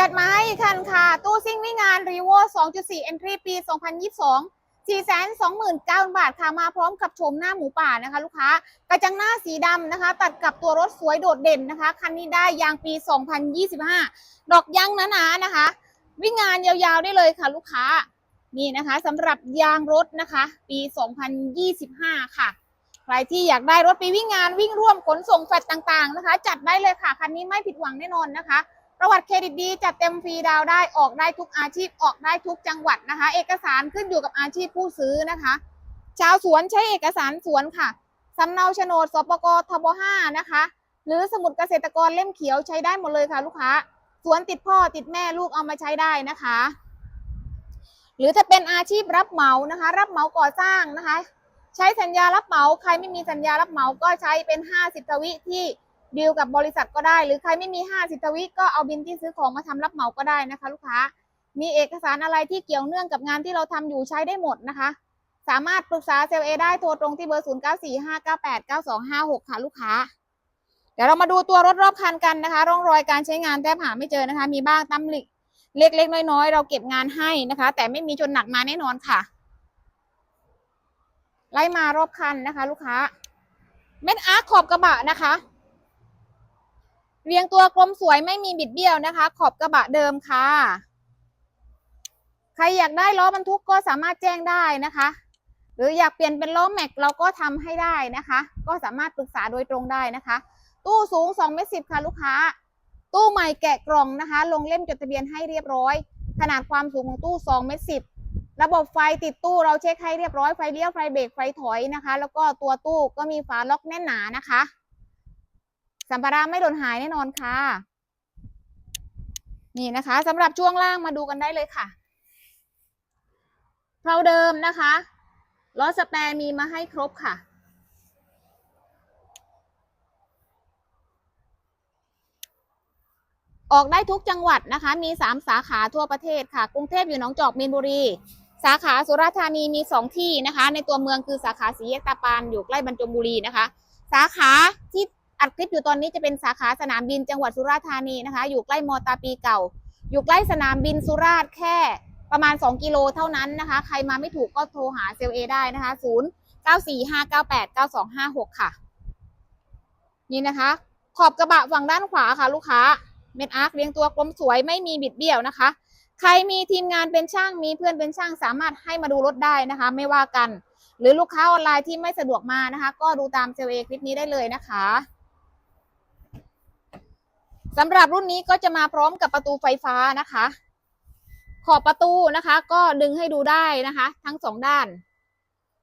จัดมาให้คันค่ะ ตู้ซิ่งวิ่งงาน r e v o 2.4 Entry ปี 2022 429,000 บาทค่ะ มาพร้อมกับชมหน้าหมูป่านะคะ ลูกค้ากระจังหน้าสีดำนะคะ ตัดกับตัวรถสวยโดดเด่นนะคะ คันนี้ได้ยางปี 2025 ดอกยางหนาๆนะคะ วิ่งงานยาวๆได้เลยค่ะ ลูกค้านี่นะคะสำหรับยางรถนะคะ ปี 2025 ค่ะ ใครที่อยากได้รถไปวิ่งงานวิ่งร่วมขนส่งแฟลตต่างๆนะคะ จัดได้เลยค่ะ คันนี้ไม่ผิดหวังแน่นอนนะคะ ประวัติเครดิตดีจัดเต็มฟรีดาวได้ออกได้ทุกอาชีพออกได้ทุกจังหวัดนะคะ เอกสารขึ้นอยู่กับอาชีพผู้ซื้อนะคะ ชาวสวนใช้เอกสารสวนค่ะสำเนาโฉนดสปกทบ5นะคะ หรือสมุดเกษตรกรเล่มเขียวใช้ได้หมดเลยค่ะลูกค้า สวนติดพ่อติดแม่ลูกเอามาใช้ได้นะคะ หรือจะเป็นอาชีพรับเหมานะคะ รับเหมาก่อสร้างนะคะ ใช้สัญญารับเหมาใครไม่มีสัญญารับเหมาก็ใช้เป็น 50ทวิที่ ดีลกับบริษัทก็ได้ หรือใครไม่มี 50 ทวิก็เอาบินที่ซื้อของมาทำรับเหมาก็ได้นะคะ ลูกค้า มีเอกสารอะไรที่เกี่ยวเนื่องกับงานที่เราทำอยู่ใช้ได้หมดนะคะ สามารถปรึกษาเซลล์เอได้โทรตรงที่เบอร์ 0 9 4 5 9 8 9 2 5 6 ค่ะ ลูกค้า เดี๋ยวเรามาดูตัวรถรอบคันกันนะคะ ร่องรอยการใช้งานแทบหาไม่เจอนะคะ มีบ้างตำหนิเล็กๆ น้อยๆ เราเก็บงานให้นะคะ แต่ไม่มีจนหนักมาแน่นอนค่ะ ไล่มารอบคันนะคะ ลูกค้า เม็ดอาร์ขอบกระบะนะคะ เรียงตัวกลมสวยไม่มีบิดเบี้ยวนะคะ ขอบกระบะเดิมค่ะ ใครอยากได้ล้อบรรทุกก็สามารถแจ้งได้นะคะ หรืออยากเปลี่ยนเป็นล้อแม็กเราก็ทำให้ได้นะคะ ก็สามารถปรึกษาโดยตรงได้นะคะ ตู้สูง2เมตรสิค่ะลูกค้า ตู้ใหม่แกะกล่องนะคะ ลงเล่มจดทะเบียนให้เรียบร้อย ขนาดความสูงของตู้2เมตรสิระบบไฟติดตู้เราเช็คให้เรียบร้อยไฟเลี้ยวไฟเบรกไฟถอยนะคะ แล้วก็ตัวตู้ก็มีฝาล็อกแน่นหนานะคะ สัมภาระไม่หล่นหายแน่นอนค่ะ นี่นะคะสำหรับช่วงล่างมาดูกันได้เลยค่ะเพราเดิมนะคะล้อสแปรมีมาให้ครบค่ะ ออกได้ทุกจังหวัดนะคะ มี 3 สาขาทั่วประเทศค่ะ กรุงเทพอยู่หนองจอกมีนบุรี สาขาสุราษฎร์ธานีมี 2 ที่นะคะ ในตัวเมืองคือสาขาสีแยกตาปานอยู่ใกล้บรรจงบุรีนะคะ สาขาที่ อัดคลิปอยู่ตอนนี้จะเป็นสาขาสนามบินจังหวัดสุราษฎร์ธานีนะคะ อยู่ใกล้มอตาปีเก่า อยู่ใกล้สนามบินสุราษฎร์แค่ประมาณ 2 กิโลเท่านั้นนะคะ ใครมาไม่ถูกก็โทรหาเซลเอได้นะคะ 0 9 4 5 9 8 9 2 5 6 ค่ะ นี่นะคะ ขอบกระบะฝั่งด้านขวาค่ะ ลูกค้าเม็ดอาร์คเรียงตัวกลมสวยไม่มีบิดเบี้ยวนะคะ ใครมีทีมงานเป็นช่างมีเพื่อนเป็นช่างสามารถให้มาดูรถได้นะคะ ไม่ว่ากัน หรือลูกค้าออนไลน์ที่ไม่สะดวกมานะคะ ก็ดูตามเซลเอคลิปนี้ได้เลยนะคะ สำหรับรุ่นนี้ก็จะมาพร้อมกับประตูไฟฟ้านะคะ ขอบประตูนะคะ ก็ดึงให้ดูได้นะคะ ทั้งสองด้าน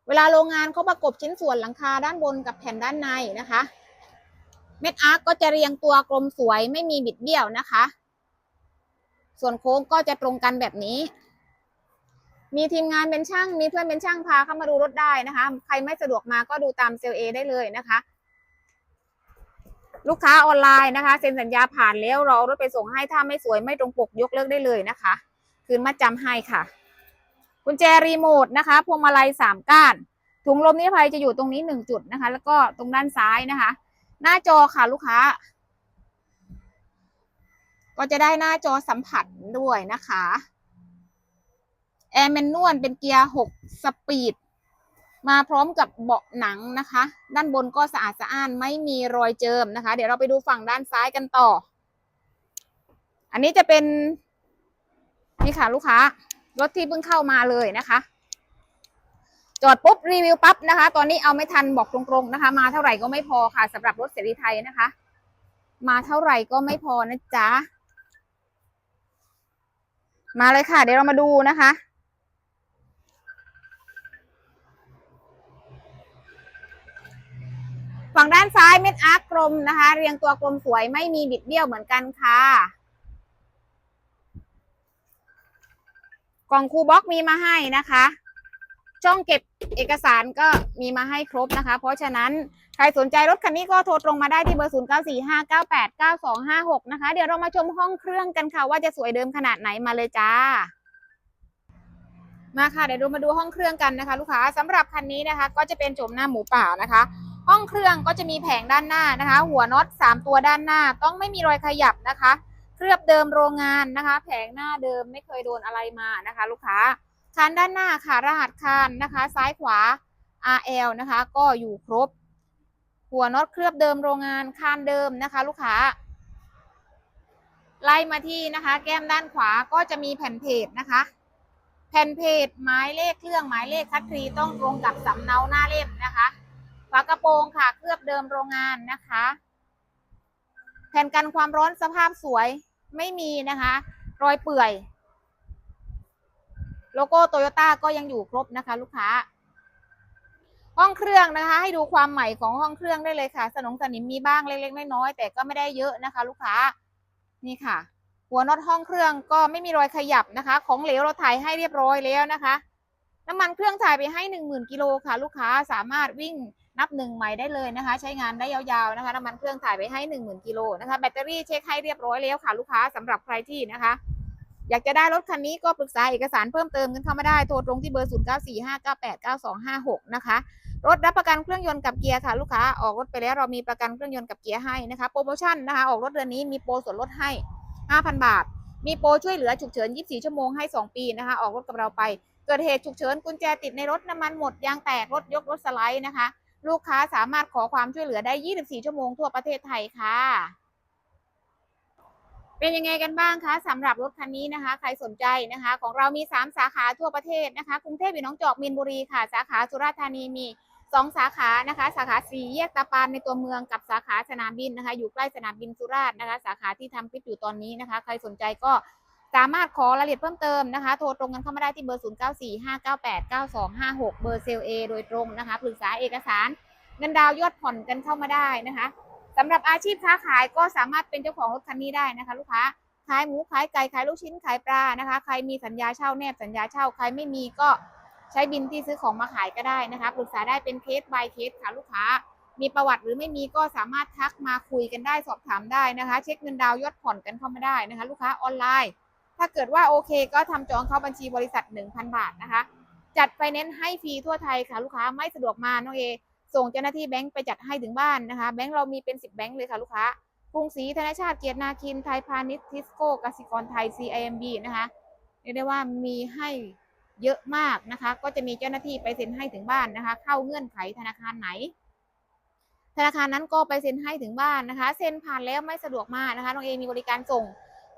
เวลาโรงงานเขาประกบชิ้นส่วนหลังคาด้านบนกับแผ่นด้านในนะคะ เม็ดอาร์คก็จะเรียงตัวกลมสวยไม่มีบิดเบี้ยวนะคะ ส่วนโค้งก็จะตรงกันแบบนี้ มีทีมงานเป็นช่างมีเพื่อนเป็นช่างพาเข้ามาดูรถได้นะคะ ใครไม่สะดวกมาก็ดูตามเซลเอได้เลยนะคะ ลูกค้าออนไลน์นะคะ เซ็นสัญญาผ่านแล้วรอรถไปส่งให้ถ้าไม่สวยไม่ตรงปกยกเลิกได้เลยนะคะ คืนมาจำให้ค่ะกุญแจรีโมทนะคะพวงมาลัยสามก้าน ถุงลมนิรภัยจะอยู่ตรงนี้หนึ่งจุดนะคะ แล้วก็ตรงด้านซ้ายนะคะ หน้าจอค่ะลูกค้า ก็จะได้หน้าจอสัมผัสด้วยนะคะแอร์แมนนวลเป็นเกียร์หกสปีด มาพร้อมกับเบาะหนังนะคะ ด้านบนก็สะอาดสะอ้านไม่มีรอยเจิมนะคะ เดี๋ยวเราไปดูฝั่งด้านซ้ายกันต่อ อันนี้จะเป็นนี่ค่ะลูกค้ารถที่เพิ่งเข้ามาเลยนะคะ จอดปุ๊บรีวิวปั๊บนะคะ ตอนนี้เอาไม่ทันบอกตรงๆนะคะ มาเท่าไหร่ก็ไม่พอค่ะสำหรับรถเสรีไทยนะคะ มาเท่าไหร่ก็ไม่พอนะจ๊ะมาเลยค่ะ เดี๋ยวเรามาดูนะคะ ฝั่งด้านซ้ายเม็ดอาร์กลมนะคะ เรียงตัวกลมสวยไม่มีบิดเบี้ยวเหมือนกันค่ะกล่องคูบ็อกมีมาให้นะคะ ช่องเก็บเอกสารก็มีมาให้ครบนะคะ เพราะฉะนั้นใครสนใจรถคันนี้ก็โทรตรงมาได้ที่เบอร์ 0 9 4 5 9 8 9 2 5 6 นะคะ เดี๋ยวเรามาชมห้องเครื่องกันค่ะ ว่าจะสวยเดิมขนาดไหนมาเลยจ้า มาค่ะ เดี๋ยวเรามาดูห้องเครื่องกันนะคะ ลูกค้าสำหรับคันนี้นะคะ ก็จะเป็นโฉมหน้าหมูป่านะคะ ห้องเครื่องก็จะมีแผงด้านหน้านะคะ หัวน็อต3ตัวด้านหน้าต้องไม่มีรอยขยับนะคะ เคลือบเดิมโรงงานนะคะ แผงหน้าเดิมไม่เคยโดนอะไรมานะคะ ลูกค้าคานด้านหน้าค่ะรหัสคานนะคะ ซ้ายขวา RL นะคะ ก็อยู่ครบ หัวน็อตเคลือบเดิมโรงงานคานเดิมนะคะ ลูกค้า ไล่มาที่นะคะ แก้มด้านขวาก็จะมีแผ่นเพจนะคะ แผ่นเพจหมายเลขเครื่องหมายเลขคัดกรีต้องตรงกับสำเนาหน้าเล่มนะคะากระโปรงค่ะ เคลือบเดิมโรงงานนะคะ แผ่นกันความร้อนสภาพสวยไม่มีนะคะ รอยเปื่อย โลโก้โตโยต้าก็ยังอยู่ครบนะคะ ลูกค้า ห้องเครื่องนะคะ ให้ดูความใหม่ของห้องเครื่องได้เลยค่ะ สนองสนิมมีบ้างเล็กๆน้อยๆแต่ก็ไม่ได้เยอะนะคะ ลูกค้านี่ค่ะ หัวน็อตห้องเครื่องก็ไม่มีรอยขยับนะคะ ของเหลวเราถ่ายให้เรียบร้อยแล้วนะคะน้ำมันเครื่องถ่ายไปให้หนึ่งหมื่นกิโลค่ะ ลูกค้าสามารถวิ่ง นับหนึ่งใหม่ได้เลยนะคะ ใช้งานได้ยาวๆนะคะน้ำมันเครื่องถ่ายไปให้หนึ่งหมื่นกิโลนะคะ แบตเตอรี่เช็คให้เรียบร้อยแล้วค่ะลูกค้าสำหรับใครที่นะคะ อยากจะได้รถคันนี้ก็ปรึกษาเอกสารเพิ่มเติมกันเข้ามาได้โทรตรงที่เบอร์ 0 9 4 5 9 8 9 2 5 6 นะคะรถรับประกันเครื่องยนต์กับเกียร์ค่ะลูกค้าออกรถไปแล้วเรามีประกันเครื่องยนต์กับเกียร์ให้นะคะโปรโมชั่นนะคะออกรถเดือนนี้มีโปรส่วนลดให้ 5,000 บาท มีโปรช่วยเหลือฉุกเฉิน 24 ชั่วโมงให้ 2 ปีนะคะ ออกรถกับเราไป เกิดเหตุฉุกเฉินกุญแจติดในรถน้ำมันหมดยางแตกรถยกรถสไลด์นะคะ ลูกค้าสามารถขอความช่วยเหลือได้ 24 ชั่วโมงทั่วประเทศไทยค่ะ เป็นยังไงกันบ้างคะสำหรับรถคันนี้นะคะ ใครสนใจนะคะ ของเรามี 3 สาขาทั่วประเทศนะคะ กรุงเทพอยู่น้องจอกมีนบุรีค่ะ สาขาสุราษฎร์ธานีมี 2 สาขานะคะ สาขาสีแยกตาปานในตัวเมืองกับสาขาสนามบินนะคะ อยู่ใกล้สนามบินสุราษฎร์นะคะ สาขาที่ทำคลิปอยู่ตอนนี้นะคะ ใครสนใจก็ สามารถขอรายละเอียดเพิ่มเติมนะคะ โทรตรงกันเข้ามาได้ที่เบอร์ 0945989256 เบอร์เซลเอโดยตรงนะคะ ปรึกษาเอกสารเงินดาวยอดผ่อนกันเข้ามาได้นะคะสำหรับอาชีพค้าขายก็สามารถเป็นเจ้าของรถคันนี้ได้นะคะ ลูกค้าขายหมูขายไก่ขายลูกชิ้นขายปลานะคะ ใครมีสัญญาเช่าแนบสัญญาเช่าใครไม่มีก็ใช้บินที่ซื้อของมาขายก็ได้นะคะปรึกษาได้เป็นเคส by เคสค่ะลูกค้า มีประวัติหรือไม่มีก็สามารถทักมาคุยกันได้สอบถามได้นะคะ เช็คเงินดาวยอดผ่อนกันเข้ามาได้นะคะ ลูกค้าออนไลน์ ถ้าเกิดว่าโอเคก็ทำจองเข้าบัญชีบริษัท 1,000 บาทนะคะ จัดไฟแนนซ์ให้ฟรีทั่วไทยค่ะลูกค้าไม่สะดวกมาน้องเอส่งเจ้าหน้าที่แบงค์ไปจัดให้ถึงบ้านนะคะ แบงค์เรามีเป็น 10 แบงค์เลยค่ะลูกค้ากรุงศรีธนชาติเกียรตินาคินไทยพาณิชย์ทิสโก้กสิกรไทย CIMB นะคะเรียกได้ว่ามีให้เยอะมากนะคะ ก็จะมีเจ้าหน้าที่ไปเซ็นให้ถึงบ้านนะคะ เข้าเงื่อนไขธนาคารไหน ธนาคารนั้นก็ไปเซ็นให้ถึงบ้านนะคะ เซ็นผ่านแล้วไม่สะดวกมากนะคะน้องเอมีบริการส่ง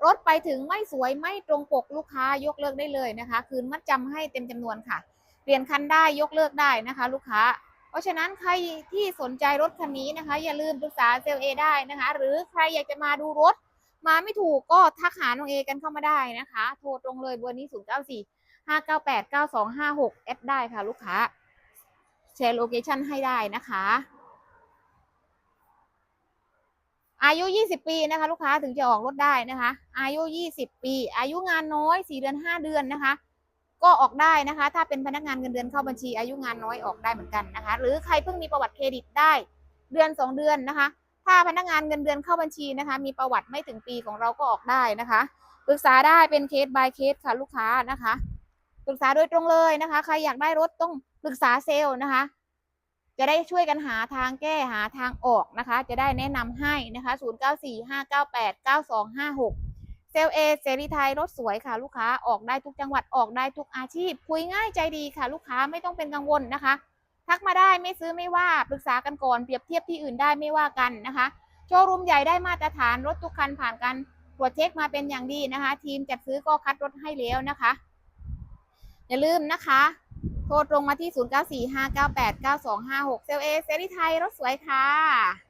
รถไปถึงไม่สวยไม่ตรงปกลูกค้ายกเลิกได้เลยนะคะ คืนมัดจำให้เต็มจำนวนค่ะ เปลี่ยนคันได้ยกเลิกได้นะคะ ลูกค้า เพราะฉะนั้นใครที่สนใจรถคันนี้นะคะ อย่าลืมปรึกษาเซลเอได้นะคะ หรือใครอยากจะมาดูรถ มาไม่ถูกก็ทักหาน้องเอกันเข้ามาได้นะคะ โทรตรงเลยเบอร์นี้ 0 9 4 5 9 8 9 2 5 6แอดได้ค่ะ ลูกค้าแชร์โลเคชั่นให้ได้นะคะ อายุ 20 ปีนะคะ ลูกค้าถึงจะออกรถได้นะคะ อายุ 20 ปี อายุงานน้อย 4 เดือน 5 เดือนนะคะ ก็ออกได้นะคะ ถ้าเป็นพนักงานเงินเดือนเข้าบัญชี อายุงานน้อยออกได้เหมือนกันนะคะ หรือใครเพิ่งมีประวัติเครดิตได้เดือน 2 เดือนนะคะ ถ้าพนักงานเงินเดือนเข้าบัญชีนะคะ มีประวัติไม่ถึงปีของเราก็ออกได้นะคะปรึกษาได้เป็นเคส by เคสค่ะลูกค้านะคะ ปรึกษาโดยตรงเลยนะคะ ใครอยากได้รถต้องปรึกษาเซลล์นะคะ จะได้ช่วยกันหาทางแก้หาทางออกนะคะ จะได้แนะนำให้นะคะ 0945989256 เซลเอเสรีไทยรถสวยค่ะลูกค้าออกได้ทุกจังหวัดออกได้ทุกอาชีพ คุยง่ายใจดีค่ะลูกค้าไม่ต้องเป็นกังวลนะคะ ทักมาได้ไม่ซื้อไม่ว่าปรึกษากันก่อนเปรียบเทียบที่อื่นได้ไม่ว่ากันนะคะโชว์รูมใหญ่ได้มาตรฐานรถทุกคันผ่านการตรวจเช็คมาเป็นอย่างดีนะคะ ทีมจัดซื้อก็คัดรถให้แล้วนะคะ อย่าลืมนะคะ โทรตรงมาที่ 0945989256 เซลเอเซรีไทยรถสวยค่ะ